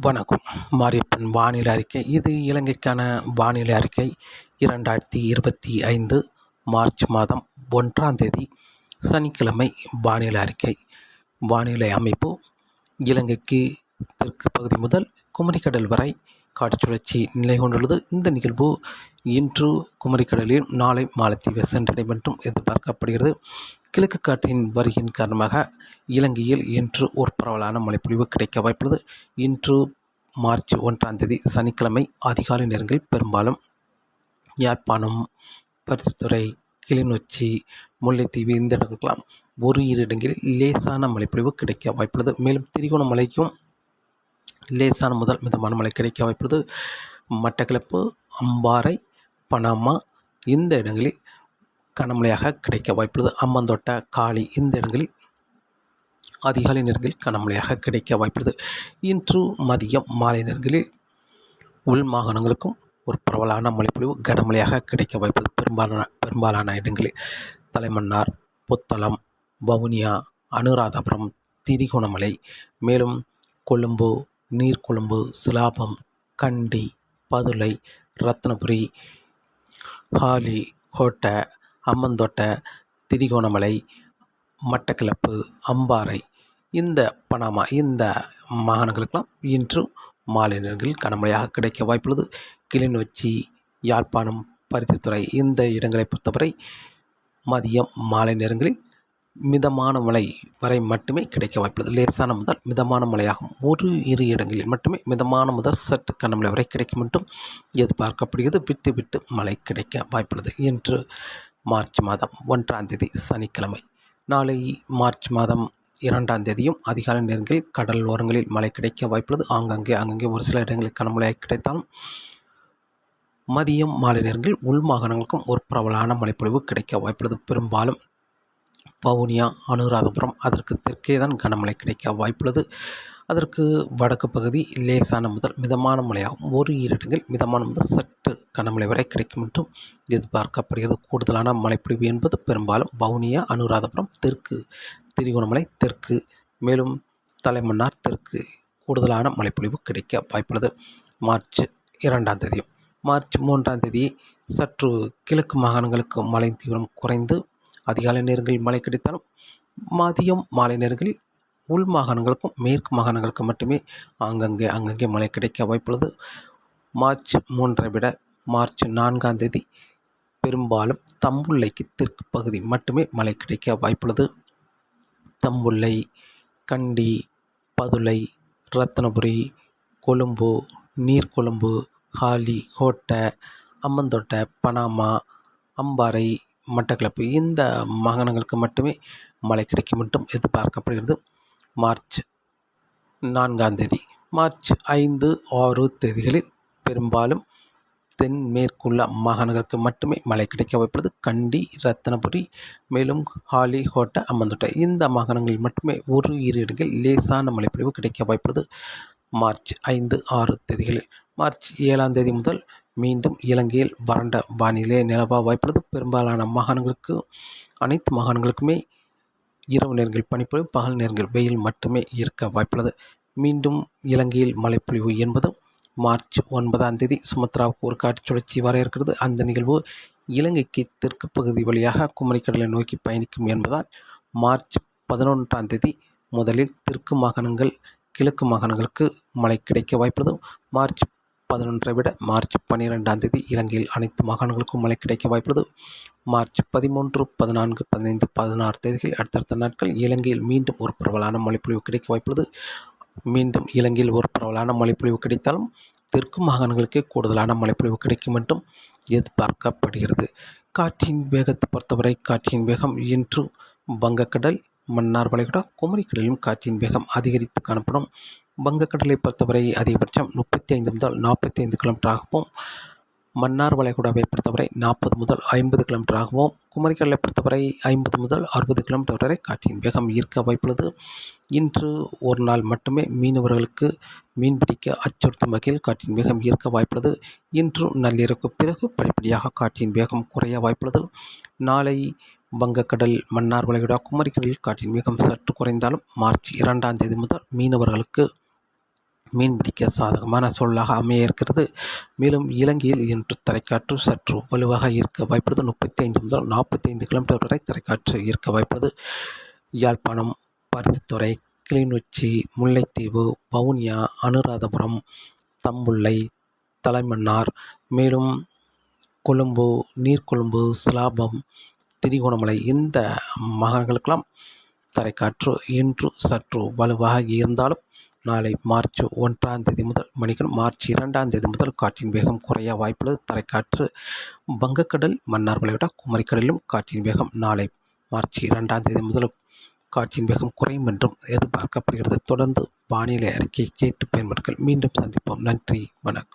வணக்கம். மாரியப்பன் வானிலை அறிக்கை. இது இலங்கைக்கான வானிலை அறிக்கை. இரண்டாயிரத்தி இருபத்தி ஐந்து மார்ச் மாதம் ஒன்றாம் தேதி சனிக்கிழமை வானிலை அறிக்கை. வானிலை அமைப்பு. இலங்கைக்கு தெற்கு பகுதி முதல் குமரிக்கடல் வரை காற்றுச்சுழற்சி நிலை கொண்டுள்ளது. இந்த நிகழ்வு இன்று குமரிக்கடலில் நாளை மாலத்தீவை சென்றடையும் என்றும் எதிர்பார்க்கப்படுகிறது. கிழக்கு காற்றின் வருகையின் காரணமாக இலங்கையில் இன்று ஒரு பரவலான மழைப்பொழிவு கிடைக்க வாய்ப்புள்ளது. இன்று மார்ச் ஒன்றாம் தேதி சனிக்கிழமை அதிகாலை நேரங்களில் பெரும்பாலும் யாழ்ப்பாணம் பரிசுத்துறை கிளிநொச்சி முல்லைத்தீவு இந்த இடங்களுக்கெல்லாம் ஒரு இரு இடங்களில் லேசான மழைப்பொழிவு கிடைக்க வாய்ப்புள்ளது. மேலும் திரிகோணமலைக்கும் லேசான முதல் மிதமான மழை கிடைக்க வாய்ப்புள்ளது. மட்டக்களப்பு அம்பாறை பனாமா இந்த இடங்களில் கனமழையாக கிடைக்க வாய்ப்புள்ளது. அம்மந்தோட்ட காளி இந்த இடங்களில் அதிகாலை நேரங்களில் கனமழையாக கிடைக்க வாய்ப்புள்ளது. இன்று மதியம் மாலை நேரங்களில் உள் மாகாணங்களுக்கும் ஒரு பரவலான மழைப்பொழிவு கனமழையாக கிடைக்க வாய்ப்புள்ளது. பெரும்பாலான பெரும்பாலான இடங்களில் தலைமன்னார் புத்தளம் வவுனியா அனுராதபுரம் திரிகோணமலை மேலும் கொழும்பு நீர்கொழும்பு சிலாபம் கண்டி பதுளை ரத்னபுரி ஹாலி கோட்டை அம்மந்தோட்டை திரிகோணமலை மட்டக்களப்பு அம்பாறை இந்த பனாமா இந்த மாகாணங்களுக்கெல்லாம் இன்றும் மாலை நேரங்களில் கனமழையாக கிடைக்க வாய்ப்புள்ளது. கிளிநொச்சி யாழ்ப்பாணம் பருத்தித்துறை இந்த இடங்களை பொறுத்தவரை மதியம் மாலை நேரங்களில் மிதமான மழை வரை மட்டுமே கிடைக்க வாய்ப்புள்ளது. லேசான முதல் மிதமான மழையாகும். ஒரு இரு இடங்களில் மட்டுமே மிதமான முதல் சற்று கனமழை வரை கிடைக்கும் என்றும் எதிர்பார்க்கப்படுகிறது. விட்டு விட்டு மழை கிடைக்க வாய்ப்புள்ளது. இன்று மார்ச் மாதம் ஒன்றாம் தேதி சனிக்கிழமை. நாளை மார்ச் மாதம் இரண்டாம் தேதியும் அதிகாலை நேரங்களில் கடல் ஓரங்களில் மழை கிடைக்க வாய்ப்புள்ளது. ஆங்காங்கே அங்கங்கே ஒரு சில இடங்களில் கனமழை கிடைத்தாலும் மதியம் மாலை நேரங்களில் உள் மாகாணங்களுக்கும் ஒரு பிரபலான மழைப்பொழிவு கிடைக்க வாய்ப்புள்ளது. பெரும்பாலும் பவுனியா அனுராதபுரம் அதற்கு தெற்கே தான் கனமழை கிடைக்க வாய்ப்புள்ளது. அதற்கு வடக்கு பகுதி லேசான முதல் மிதமான மழையாகும். ஒரு இடங்கள் மிதமான முதல் சற்று கனமழை வரை கிடைக்கும் என்றும் எதிர்பார்க்கப்படுகிறது. கூடுதலான மழைப்பொழிவு என்பது பெரும்பாலும் வவுனியா அனுராதபுரம் தெற்கு திரிகோணமலை தெற்கு மேலும் தலைமன்னார் தெற்கு கூடுதலான மழைப்பொழிவு கிடைக்க வாய்ப்புள்ளது. மார்ச் இரண்டாம் தேதியும் மார்ச் மூன்றாம் தேதி சற்று கிழக்கு மாகாணங்களுக்கு மழை தீவிரம் குறைந்து அதிகாலை நேரங்களில் மழை கிடைத்தாலும் மதியம் மாலை நேரங்களில் உள் மாகாணங்களுக்கும் மேற்கு மாகாணங்களுக்கும் மட்டுமே அங்கங்கே அங்கங்கே மழை கிடைக்க வாய்ப்புள்ளது. மார்ச் மூன்றை விட மார்ச் நான்காம் தேதி பெரும்பாலும் தம்புள்ளைக்கு தெற்கு பகுதி மட்டுமே மழை கிடைக்க வாய்ப்புள்ளது. தம்புள்ளை கண்டி பதுளை ரத்னபுரி கொழும்பு நீர்கொழும்பு ஹாலி கோட்டை அம்மந்தோட்டை பனாமா அம்பாறை மட்டக்களப்பு இந்த மாகாணங்களுக்கு மட்டுமே மழை கிடைக்கும் மட்டும் எதிர்பார்க்கப்படுகிறது. மார்ச் நான்காம் தேதி. மார்ச் ஐந்து ஆறு தேதிகளில் பெரும்பாலும் தென்மேற்குள்ள மாகாணங்களுக்கு மட்டுமே மழை கிடைக்க வாய்ப்புள்ளது கண்டி ரத்தனபுரி மேலும் ஹாலி ஹோட்டை அம்மந்தோட்டை இந்த மாகாணங்களில் மட்டுமே ஒரு இரு இடங்கள் லேசான மழைப்பொழிவு கிடைக்க வாய்ப்புள்ளது மார்ச் ஐந்து ஆறு தேதிகளில். மார்ச் ஏழாம் தேதி முதல் மீண்டும் இலங்கையில் வறண்ட வானிலை நிலவ வாய்ப்புள்ளது. பெரும்பாலான மாகாணங்களுக்கு அனைத்து மாகாணங்களுக்குமே இரவு நேரங்கள் பனிப்பொழிவு பகல் நேரங்கள் வெயில் மட்டுமே இருக்க வாய்ப்புள்ளது. மீண்டும் இலங்கையில் மழைப்பொழிவு என்பது மார்ச் ஒன்பதாம் தேதி சுமத்ராவுக்கு ஒரு காற்று சுழற்சி வர இருக்கிறது. அந்த நிகழ்வு இலங்கைக்கு தெற்கு பகுதி வழியாக குமரிக்கடலை நோக்கி பயணிக்கும் என்பதால் மார்ச் பதினொன்றாம் தேதி முதலில் தெற்கு மாகாணங்கள் கிழக்கு மாகாணங்களுக்கு மழை கிடைக்க வாய்ப்புள்ளது. மார்ச் பதினொன்றை விட மார்ச் பன்னிரெண்டாம் தேதி இலங்கையில் அனைத்து மாகாணங்களுக்கும் மழை கிடைக்க வாய்ப்புள்ளது. மார்ச் பதிமூன்று பதினான்கு பதினைந்து பதினாறு தேதிகள் அடுத்தடுத்த நாட்கள் இலங்கையில் மீண்டும் ஒரு பரவலான மழைப்பொழிவு கிடைக்க வாய்ப்புள்ளது. மீண்டும் இலங்கையில் ஒரு பரவலான மழைப்பொழிவு கிடைத்தாலும் தெற்கு மாகாணங்களுக்கே கூடுதலான மழைப்பொழிவு கிடைக்கும் என்றும் எதிர்பார்க்கப்படுகிறது. காற்றின் வேகத்தை பொறுத்தவரை காற்றின் வேகம் இன்று வங்கக்கடல் மன்னார் வளைகுடா குமரிக்கடலிலும் காற்றின் வேகம் அதிகரித்து காணப்படும். வங்கக்கடலை பொறுத்தவரை அதிகபட்சம் முப்பத்தி ஐந்து முதல் நாற்பத்தி ஐந்து கிலோமீட்டராகவும் மன்னார் வளைகுடாவை பொறுத்தவரை நாற்பது முதல் ஐம்பது கிலோமீட்டர் ஆகவும் குமரிக்கடலை பொறுத்தவரை ஐம்பது முதல் அறுபது கிலோமீட்டர் வரை காற்றின் வேகம் ஈர்க்க வாய்ப்புள்ளது. இன்று ஒரு நாள் மட்டுமே மீனவர்களுக்கு மீன்பிடிக்க அச்சுறுத்தும் வகையில் காற்றின் வேகம் ஈர்க்க வாய்ப்புள்ளது. இன்று நள்ளிரவுக்கு பிறகு படிப்படியாக காற்றின் வேகம் குறைய வாய்ப்புள்ளது. நாளை வங்கக்கடல் மன்னார் வளைகுடா குமரிக்கடலில் காற்றின் வேகம் சற்று குறைந்தாலும் மார்ச் இரண்டாம் தேதி முதல் மீனவர்களுக்கு மீன்பிடிக்க சாதகமான சூழலாக அமைய இருக்கிறது. மேலும் இலங்கையில் இன்று தரைக்காற்று சற்று வலுவாக இருக்க வாய்ப்புள்ளது. முப்பத்தி ஐந்து முதல் நாற்பத்தி ஐந்து கிலோமீட்டர் வரை தரைக்காற்று இருக்க வாய்ப்புள்ளது. யாழ்ப்பாணம் பருத்தித்துறை கிளிநொச்சி முல்லைத்தீவு வவுனியா அனுராதபுரம் தம்புள்ளை தலைமன்னார் மேலும் கொழும்பு நீர்கொழும்பு சிலாபம் திரிகோணமலை இந்த மாகாணங்களுக்கெல்லாம் தரைக்காற்று இன்று சற்று வலுவாக இருந்தாலும் நாளை மார்ச் ஒன்றாம் தேதி முதல் மணிகள் மார்ச் இரண்டாம் தேதி முதல் காற்றின் வேகம் குறைய வாய்ப்புள்ளது. தரைக்காற்று வங்கக்கடல் மன்னார்களை விட குமரிக்கடலிலும் காற்றின் வேகம் நாளை மார்ச் இரண்டாம் தேதி முதல் காற்றின் வேகம் குறையும் என்றும் எதிர்பார்க்கப்படுகிறது. தொடர்ந்து வானிலை அறிக்கை கேட்டு பயன்படுங்கள். மீண்டும் சந்திப்போம். நன்றி. வணக்கம்.